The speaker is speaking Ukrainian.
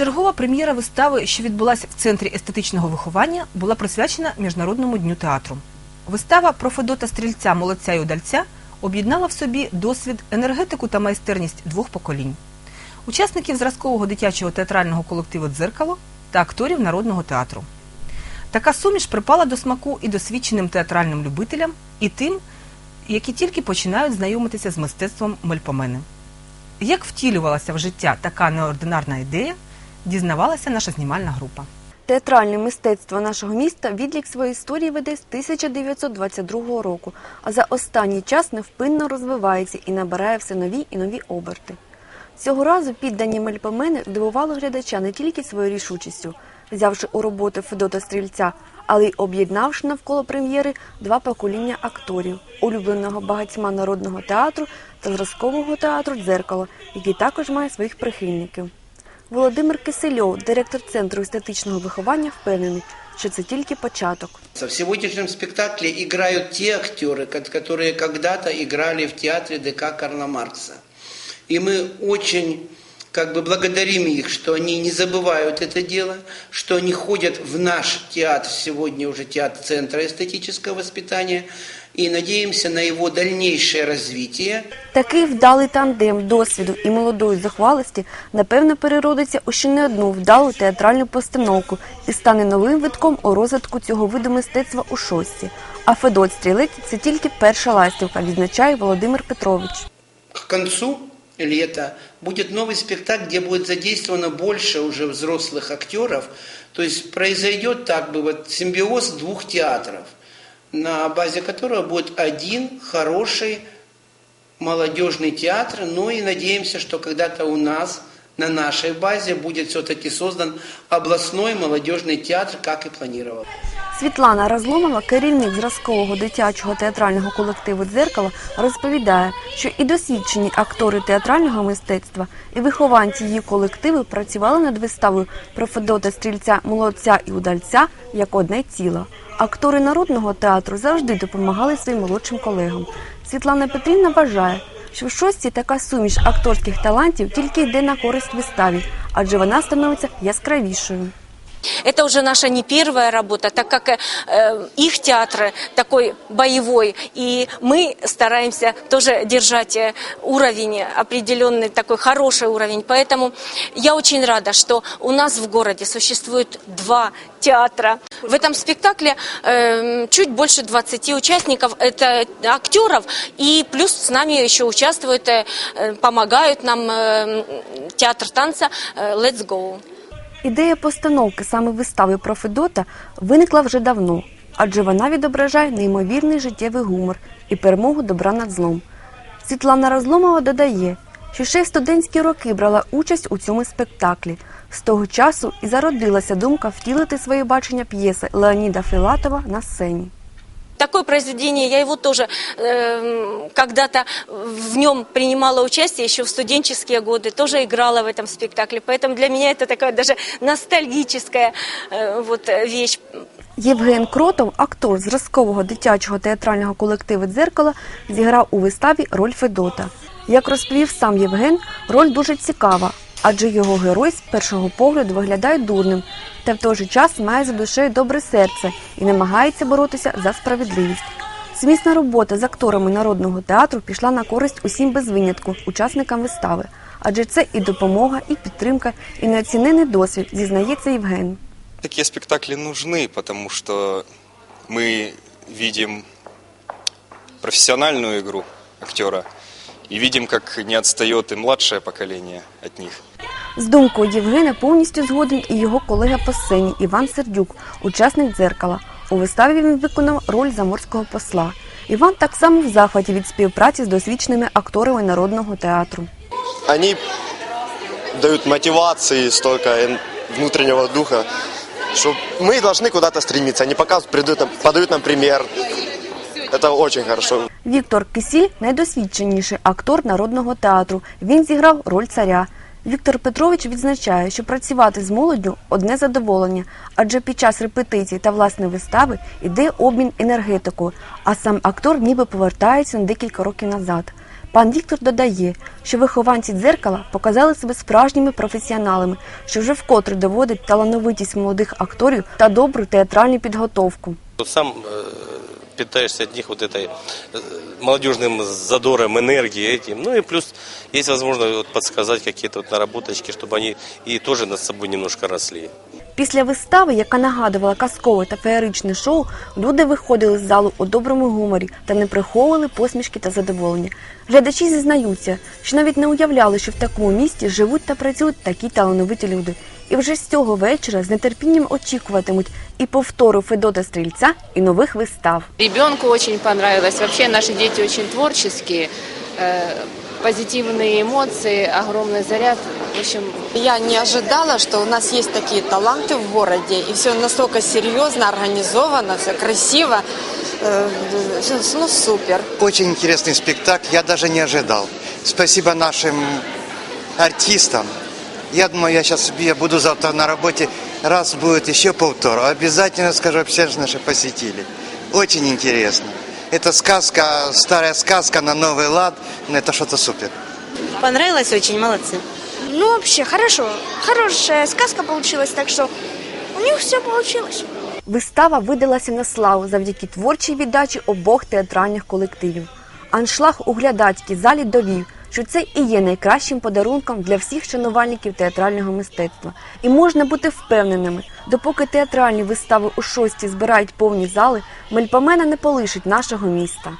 Чергова прем'єра вистави, що відбулася в центрі естетичного виховання, була присвячена Міжнародному дню театру. Вистава про Федота Стрільця, молодця і удальця об'єднала в собі досвід, енергетику та майстерність двох поколінь учасників зразкового дитячого театрального колективу Дзеркало та акторів народного театру. Така суміш припала до смаку і досвідченим театральним любителям, і тим, які тільки починають знайомитися з мистецтвом мельпомени. Як втілювалася в життя така неординарна ідея, дізнавалася наша знімальна група. Театральне мистецтво нашого міста відлік своєї історії веде з 1922 року, а за останній час невпинно розвивається і набирає все нові і нові оберти. Цього разу піддані мельпомени здивували глядача не тільки своєю рішучістю, взявши у роботи Федота Стрільця, але й об'єднавши навколо прем'єри два покоління акторів, улюбленого багатьма народного театру та зразкового театру Дзеркало, який також має своїх прихильників. Володимир Кисельов, директор центру естетичного виховання, впевнений, що це тільки початок. В сегодняшнем спектакле играют те актеры, ко- которые когда-то играли в театре ДК Карла Маркса. И мы очень как бы благодарим их, что они не забывают это дело, что они ходят в наш театр, сегодня уже театр Центра эстетического воспитания, и надеемся на его дальнейшее развитие. Такий вдалий тандем досвіду і молодої захвалості напевно переродиться у ще не одну вдалу театральну постановку і стане новим витком у розвитку цього виду мистецтва у шості. А Федот Стрілець це тільки перша ластівка, відзначає Володимир Петрович. К концу лета будет новый спектакль, где будет задействовано больше уже взрослых актеров. То есть произойдет так бы вот симбиоз двух театров, на базе которого будет один хороший молодежный театр. Ну и надеемся, что когда-то у нас на нашей базе будет все-таки создан областной молодежный театр, как и планировал. Світлана Разломова, керівник зразкового дитячого театрального колективу «Дзеркало», розповідає, що і досвідчені актори театрального мистецтва, і вихованці її колективу працювали над виставою про Федота Стрільця, молодця і удальця як одне ціло. Актори народного театру завжди допомагали своїм молодшим колегам. Світлана Петрівна вважає, що в шості така суміш акторських талантів тільки йде на користь виставі, адже вона становиться яскравішою. Это уже наша не первая работа, так как э, их театр такой боевой, и мы стараемся тоже держать э, уровень, определенный такой хороший уровень. Поэтому я очень рада, что у нас в городе существует два театра. В этом спектакле э, чуть больше 20 участников, это актеров, и плюс с нами еще участвуют, э, э, помогают нам э, театр танца э, «Let's Go». Ідея постановки саме вистави про Федота виникла вже давно, адже вона відображає неймовірний життєвий гумор і перемогу добра над злом. Світлана Розломова додає, що ще в студентські роки брала участь у цьому спектаклі. З того часу і зародилася думка втілити своє бачення п'єси Леоніда Філатова на сцені Такое произведение, я его тоже э, когда-то в нем принимала участие еще в студенческие годы, тоже играла в этом спектакле. Поэтому для меня это такая даже ностальгическая э, вот, вещь. Євген Кротов, актор зразкового дитячого театрального колективу Дзеркало, зіграв у виставі роль Федота. Як розповів сам Євген, роль дуже цікава, адже його герой з першого погляду виглядає дурним, та в той же час має за душею добре серце і намагається боротися за справедливість. Сумісна робота з акторами народного театру пішла на користь усім без винятку учасникам вистави, адже це і допомога, і підтримка, і неоцінений досвід, зізнається Євген. Такие спектакли нужны, потому что мы видим профессиональную игру актера и видим, как не отстает и младшее поколение от них. З думкою Євгена повністю згоден і його колега по сцені Іван Сердюк, учасник дзеркала. У виставі він виконав роль заморського посла. Іван так само в захваті від співпраці з досвідченими акторами народного театру. они дают мотивации, столько эн- внутреннего духа, что мы должны куда-то стремиться. Они показывают, придают нам, подают нам пример. Это очень хорошо. Віктор Кисіль найдосвідченіший актор народного театру. Він зіграв роль царя. Віктор Петрович відзначає, що працювати з молоддю одне задоволення, адже під час репетицій та власне вистави йде обмін енергетикою, а сам актор ніби повертається на декілька років назад. Пан Віктор додає, що вихованці дзеркала показали себе справжніми професіоналами, що вже вкотре доводить талановитість молодих акторів та добру театральну підготовку. Сам э, питаешься от них вот этой э, молодежным задором, энергией этим. Ну и плюс есть возможность вот подсказать какие-то вот наработочки, чтобы они и тоже над собой немножко росли. Після вистави, яка нагадувала казкове та феєричне шоу, люди виходили з залу у доброму гуморі та не приховували посмішки та задоволення. Глядачі зізнаються, що навіть не уявляли, що в такому місті живуть та працюють такі талановиті люди. І вже з цього вечора з нетерпінням очікуватимуть і повтору Федота Стрільця, і нових вистав. Ребенку очень понравилось. Вообще наши дети очень творческие, э, позитивные эмоции, огромный заряд. В общем, Я не ожидала, что у нас есть такие таланты в городе, и все настолько серьезно, организовано, все красиво. Э, Ну, супер. Очень интересный спектакль, я даже не ожидал. Спасибо нашим артистам. Я думаю, я сейчас я буду завтра на работе, раз будет еще повтор, обязательно скажу, чтобы все же наши посетили. Очень интересно. Это сказка, старая сказка на новый лад, ну, это что-то супер. Понравилось очень, молодцы. Ну, вообще, хорошо. Хорошая сказка получилась, так что у них все получилось. Вистава видалася на славу завдяки творчій віддачі обох театральних колективів. Аншлаг у глядацькій залі довів, що це і є найкращим подарунком для всіх шанувальників театрального мистецтва. І можна бути впевненими, допоки театральні вистави у шості збирають повні зали, мельпомена не полишить нашого міста.